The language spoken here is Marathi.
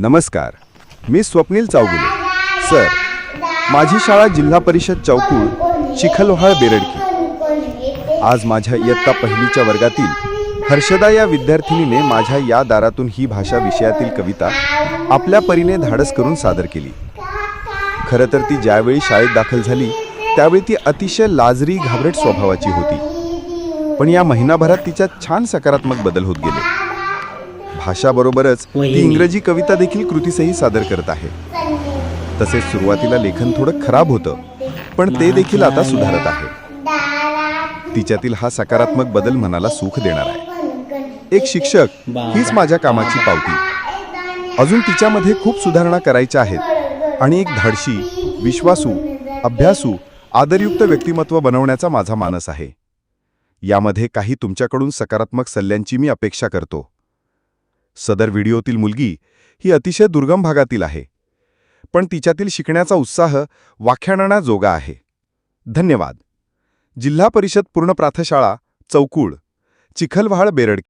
नमस्कार. मी स्वप्नील चावगुले. सर माझी शाळा जिल्हा परिषद चौकूळ चिखलवाळ बेरडकी. आज माझ्या इयत्ता पहिलीच्या वर्गातील हर्षदा या विद्यार्थिनीने माझ्या या दारातून ही भाषा विषयातील कविता आपल्या परीने धाडस करून सादर केली. खरं तर ती ज्यावेळी शाळेत दाखल झाली त्यावेळी ती अतिशय लाजरी घाबरट स्वभावाची होती. पण या महिनाभरात तिच्यात छान सकारात्मक बदल होत गेले. भाषाबरोबरच ती इंग्रजी कविता देखील कृतीसही सादर करत आहे. तसेच सुरुवातीला लेखन थोडं खराब होतं पण ते देखील आता सुधारत आहे. तिच्यातील हा सकारात्मक बदल मनाला सुख देणार आहे. एक शिक्षक हीच माझ्या कामाची पावती. अजून तिच्यामध्ये खूप सुधारणा करायच्या आहेत आणि एक धाडशी विश्वासू अभ्यासू आदरयुक्त व्यक्तिमत्व बनवण्याचा माझा मानस आहे. यामध्ये काही तुमच्याकडून सकारात्मक सल्ल्यांची मी अपेक्षा करतो. सदर व्हिडिओतील मुलगी ही अतिशय दुर्गम भागातील आहे. पण तिच्यातील शिकण्याचा उत्साह वाख्याणाजोगा आहे. धन्यवाद. जिल्हा परिषद पूर्ण प्राथशाळा चौकूळ चिखलवाळ बेरड